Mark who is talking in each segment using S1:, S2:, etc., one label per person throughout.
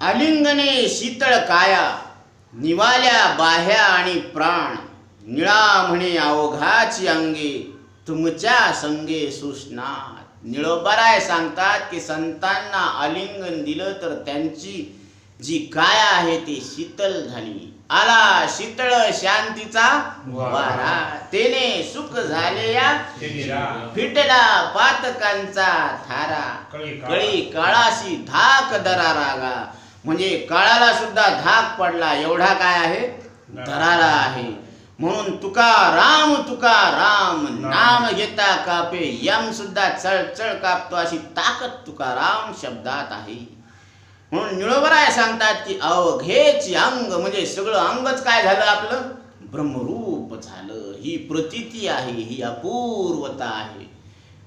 S1: आलिंगने शीतळ काया निवाल्या बाह्या आणि प्राण. निळा म्हणे अवघाची अंगे तुमच्या संगे सुस्नात. निळोबराय सांगतात की संतांना आलिंगन दिलं तर त्यांची जी काया आहे ती शीतल झाली. आला शीतळ शांतीचा वारा. तेने सुख झाले या फिटला पातकांचा थारा.
S2: कळी
S1: काळाशी धाक दरा रागा. म्हणजे काळाला सुद्धा धाक पडला. एवढा काय आहे? दरारा आहे. म्हणून तुका राम तुका राम नाम घेता कापे यम सुद्धा चळ चळ कापतो अशी ताकद तुका राम शब्दात आहे. म्हणून निळोबराय सांगतात की अवघेच अंग. म्हणजे सगळं अंगच काय झालं आपलं? ब्रह्मरूप झालं. ही प्रतीती आहे. ही अपूर्वता आहे.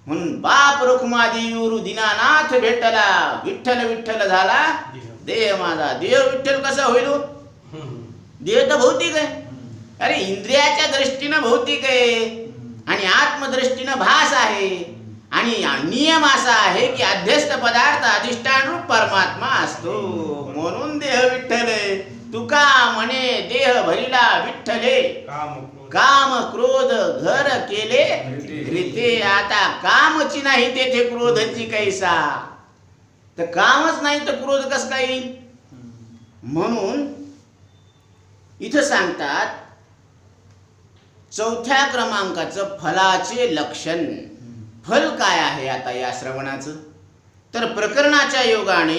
S1: म्हणून बाप रुक्मादेवीवरू दिनानाथ भेटला. विठ्ठल विठ्ठल झाला. देह माझा देह विठ्ठल कसा होईल हो? देह तर भौतिक आहे. अरे इंद्रियाच्या दृष्टीनं भौतिक आहे. आणि आत्मदृष्टीनं भास आहे. आणि नियम असा आहे की अध्यस्त पदार्थ अधिष्ठान रूप परमात्मा असतो. म्हणून देह विठ्ठल आहे. तुका म्हणे देह भरिला विठ्ठले
S2: काम क्रोध.
S1: काम क्रोध घर केले. रीते आता कामची नाही तेथे क्रोधची कैसा. तर कामच नाही तर क्रोध कसं काय येईल? म्हणून इथं सांगतात चौथ्या क्रमांकाचं फलाचे लक्षण. फल काय आहे आता या श्रवणाचं? तर प्रकरणाच्या योगाने